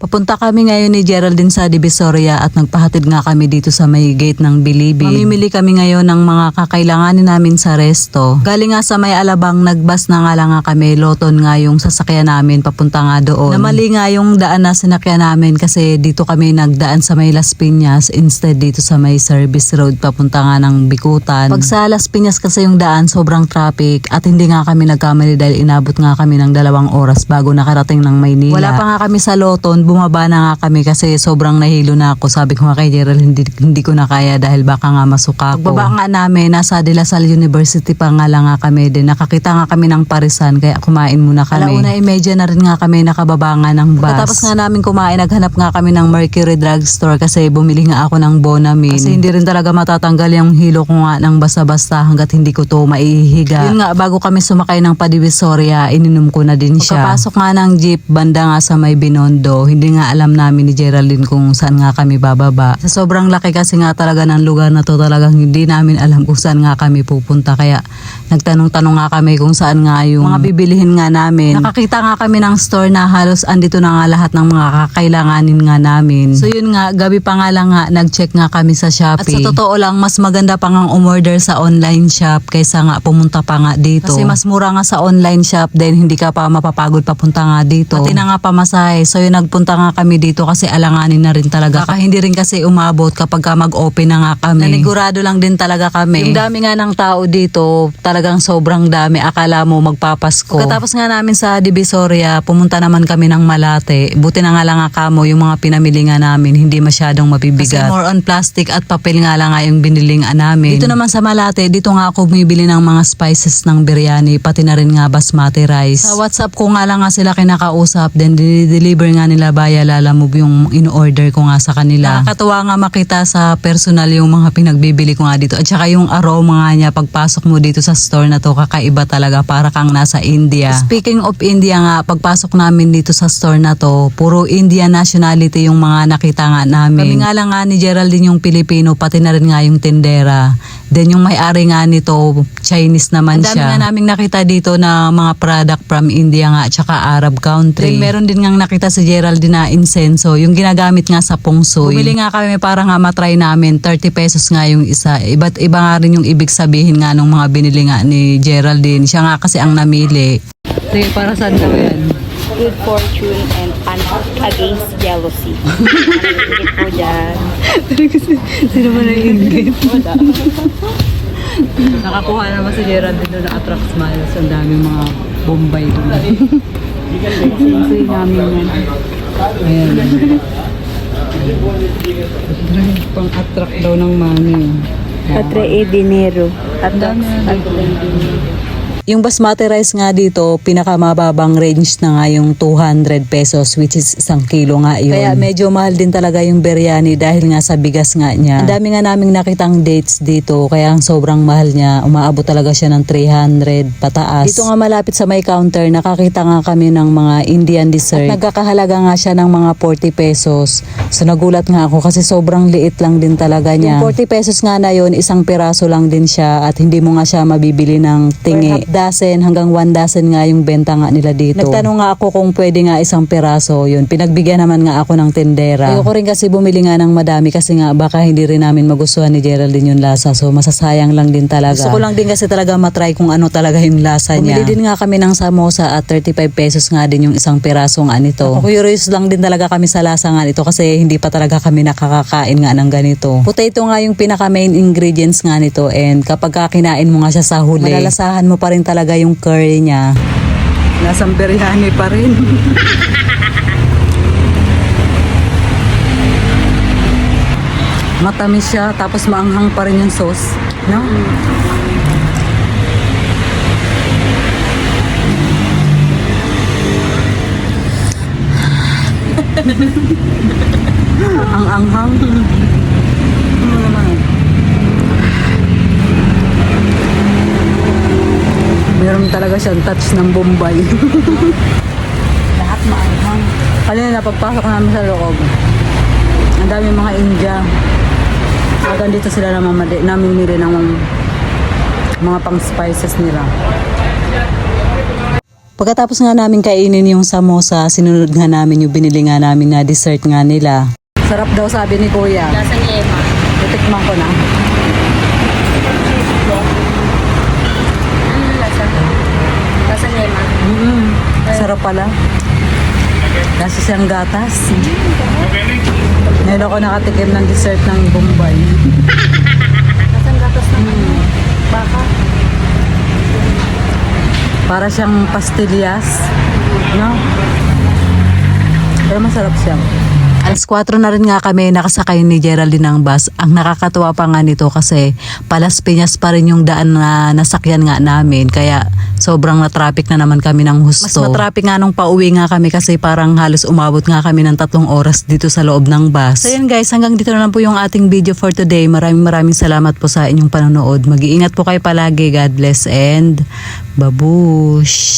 Papunta kami ngayon ni Geraldine sa Divisoria at nagpahatid nga kami dito sa may gate ng Bilibi. Mamimili kami ngayon ng mga kakailanganin namin sa resto. Galing nga sa may alabang, nagbas na nga lang nga kami. Loton nga yung sasakyan namin papunta nga doon. Namali nga yung daan na sinakyan namin kasi dito kami nagdaan sa may Las Piñas instead dito sa may service road papunta nga ng Bikutan. Pag sa Las Piñas kasi yung daan sobrang traffic at hindi nga kami nagkamali dahil inabot nga kami ng dalawang oras bago nakarating ng Maynila. Wala pa nga kami sa Loton, bumaba na nga kami kasi sobrang nahilo na ako. Sabi ko nga kay Gerald, hindi, hindi ko na kaya dahil baka nga masuka ako. Pagbaba nga namin, nasa De La Salle University pa nga lang nga kami din. Nakakita nga kami ng parisan kaya kumain muna kami. Alauna, imedya na rin nga kami nakababa nga ng bus. Tapos nga namin kumain, naghanap nga kami ng Mercury Drugstore kasi bumili nga ako ng Bonamine. Kasi hindi rin talaga matatanggal yung hilo ko nga ng basta-basta hanggat hindi ko to maihiga. Yun nga, bago kami sumakay ng Padivisoria, ininom ko na din siya. Pagkapasok nga ng jeep, banda nga sa may Binondo, hindi nga alam namin ni Geraldine kung saan nga kami bababa. Sa sobrang laki kasi nga talaga ng lugar na to, talagang hindi namin alam kung saan nga kami pupunta. Kaya nagtanong-tanong nga kami kung saan nga yung mga bibilihin nga namin. Nakakita nga kami ng store na halos andito na nga lahat ng mga kakailanganin nga namin. So yun nga, gabi pa nga lang nga, nag-check nga kami sa Shopee. At sa totoo lang, mas maganda pa nga umorder sa online shop kaysa nga pumunta pa nga dito. Kasi mas mura nga sa online shop din, hindi ka pa mapapagod papunta nga dito. Pati na nga pamasahe. So yun, nagpunta nga kami dito kasi alanganin na rin talaga. Baka hindi rin kasi umabot kapag ka mag-open na nga kami. Nanigurado lang din talaga kami. Yung dami nga ng tao dito, talagang sobrang dami. Akala mo magpapasko. Pagkatapos nga namin sa Divisoria, pumunta naman kami ng Malate. Buti na nga lang nga kamo, yung mga pinamili nga namin, hindi masyadong mabibigat. Kasi more on plastic at papel nga lang nga yung biniling namin. Dito naman sa Malate, dito nga ako bumibili ng mga spices ng biryani, pati na rin nga basmati rice. Sa WhatsApp ko nga lang nga sila kinakausap, then deliver nga nila via Lala Move yung in-order ko nga sa kanila. Nakakatuwa nga makita sa personal yung mga pinagbibili ko nga dito. At saka yung aroma nga niya, pagpasok mo dito sa store na to, kakaiba talaga, para kang nasa India. Speaking of India nga, pagpasok namin dito sa store na to, puro Indian nationality yung mga nakita nga namin. Kami nga lang nga ni Geraldine yung Pilipino, pati na rin nga yung tindera. Then yung may-ari nga nito, Chinese naman siya. Ang dami nga naming nakita dito na mga product from India nga at saka Arab country. Then meron din nga nakita si Geraldine na insenso, yung ginagamit nga sa pungsoy. Bumili nga kami para nga matry namin, 30 pesos nga yung isa. Iba't iba nga rin yung ibig sabihin nga nung mga binili nga ni Geraldine. Siya nga kasi ang namili. Sige, para saan daw yan? good fortune and against jealousy. Dyan? Sino ba nag-ingit? Nakakuha naman si Geraldine doon na attract smiles. Ang daming mga bombay doon. Sensei namin yan. Ayan. Pang attract daw ng money. Patre e dinero. At Dami na at dinero. Yung basmati rice nga dito, pinakamababang range na nga yung 200 pesos which is isang kilo nga yun. Kaya medyo mahal din talaga yung biryani dahil nga sa bigas nga niya. Ang dami nga naming nakitang dates dito kaya ang sobrang mahal niya. Umaabot talaga siya ng 300 pataas. Dito nga malapit sa may counter, nakakita nga kami ng mga Indian dessert. At nagkakahalaga nga siya ng mga 40 pesos. So nagulat nga ako kasi sobrang liit lang din talaga niya. Yung 40 pesos nga na yun, isang piraso lang din siya at hindi mo nga siya mabibili ng tingi. Dozen hanggang one dozen nga yung benta nga nila dito. Nagtanong nga ako kung pwede nga isang piraso yun. Pinagbigyan naman nga ako ng tendera. Ayoko rin kasi bumili nga ng madami kasi nga baka hindi rin namin magustuhan ni Geraldine yung lasa. So masasayang lang din talaga. Gusto ko lang din kasi talaga matry kung ano talaga yung lasa niya. Bumili din nga kami ng samosa at 35 pesos nga din yung isang piraso nga nito. Ako curious lang din talaga kami sa lasa nga nito kasi hindi pa talaga kami nakakakain nga ng ganito. Potato nga yung pinaka main ingredients nga nito and kapag ka kinain mo nga siya sa huli, malalasahan mo pa rin talaga yung curry niya. Lasang biryani pa rin. Matamis siya tapos maanghang pa rin yung sauce. No? Ang anghang. Ano naman? Meron talaga siyang touch ng Bombay. Lahat maanghang. Kanina pagpasok namin sa loob, ang dami mga India. Hanggang dito sila namamali, namimili ng mga pang spices nila. Pagkatapos nga namin kainin yung samosa, sinunod nga namin yung binili nga namin na dessert nga nila. Sarap daw sabi ni Kuya. Lasa ni Emma. Titikman ko na. Ano lasa? Lasa Mm, sarap pala. Kasi siyang gatas. Ngayon ako nakatikim ng dessert ng Bombay. Lasa gatas ng ano? Baka. Para siyang pastillas. No? Pero masarap siya. Alas 4 na rin nga kami nakasakay ni Geraldine ng bus. Ang nakakatuwa pa nga nito kasi Palas Piñas pa rin yung daan na nasakyan nga namin. Kaya sobrang na-traffic na naman kami ng husto. Mas na-traffic nga nung pauwi nga kami kasi parang halos umabot nga kami ng tatlong oras dito sa loob ng bus. So yun guys, hanggang dito na lang po yung ating video for today. Maraming maraming salamat po sa inyong panonood. Mag-iingat po kayo palagi. God bless and babush!